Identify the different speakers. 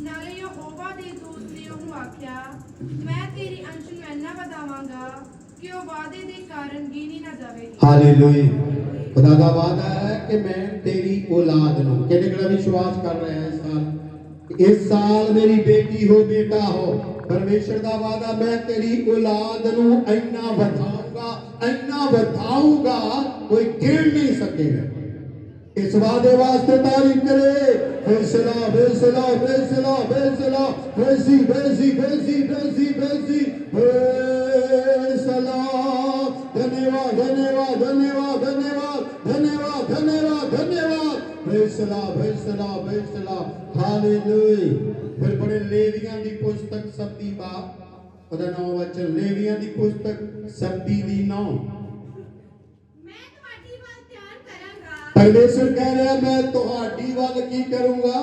Speaker 1: ਨਾਲੇ ਯਹੋਵਾ ਦੇ ਦੂਤ ਨੇ ਉਹ ਆਖਿਆ, ਮੈਂ ਤੇਰੀ ਅੰਸ਼ ਨੂੰ ਇੰਨਾ ਵਧਾਵਾਂਗਾ ਕਿ ਉਹ ਵਾਅਦੇ ਦੇ ਕਾਰਨ ਗਿਣੀ ਨਾ ਜਾਵੇਗੀ।
Speaker 2: ਹਾਲੇਲੂਇਆ। ਖੁਦਾ ਦਾ ਵਾਅਦਾ ਹੈ ਕਿ ਮੈਂ ਤੇਰੀ ਔਲਾਦ ਨੂੰ ਕਿਹੜੇ ਕਿਹੜਾ ਵਿਸ਼ਵਾਸ ਕਰ ਰਿਹਾ ਹੈ ਇਸ ਸਾਲ? ਇਸ ਸਾਲ ਮੇਰੀ ਬੇਟੀ ਹੋ, ਬੇਟਾ ਹੋ। ਪਰਮੇਸ਼ਰ ਦਾ ਵਾਅਦਾ, ਮੈਂ ਤੇਰੀ ਔਲਾਦ ਨੂੰ ਇੰਨਾ ਵਧਾਊਂਗਾ ਇੰਨਾ ਵਧਾਊਂਗਾ, ਕੋਈ ਗਿਣ ਨਹੀਂ ਸਕੇਗਾ। ਇਸ ਵਾਅਦੇ ਵਾਸਤੇ ਤਾਰੀਫ ਕਰੇ। ਫੈਸਲਾ ਫੈਸਲਾ। फैसला फैसी फैसी फैसी फैसी फैसी फैसला धन्यवाद धन्यवाद धन्यवाद धन्यवाद धन्यवाद धन्यवाद धन्यवाद फैसला फैसला फैसला हालेलुया फिर बड़े लेवियाँ दी पुस्तक सबदी बाप ਉਹਦਾ ਨਾਮ ਵਚਨ ਲੇਵੀਆਂ ਦੀ ਪੁਸਤਕ 26 ਦੀ 9
Speaker 1: ਮੈਂ ਤੁਹਾਡੀ ਵੱਲ ਧਿਆਨ ਕਰਾਂਗਾ
Speaker 2: ਪਰਮੇਸ਼ਰ ਕਹਿ ਰਿਹਾ ਮੈਂ ਤੁਹਾਡੀ ਵੱਲ ਕੀ ਕਰੂੰਗਾ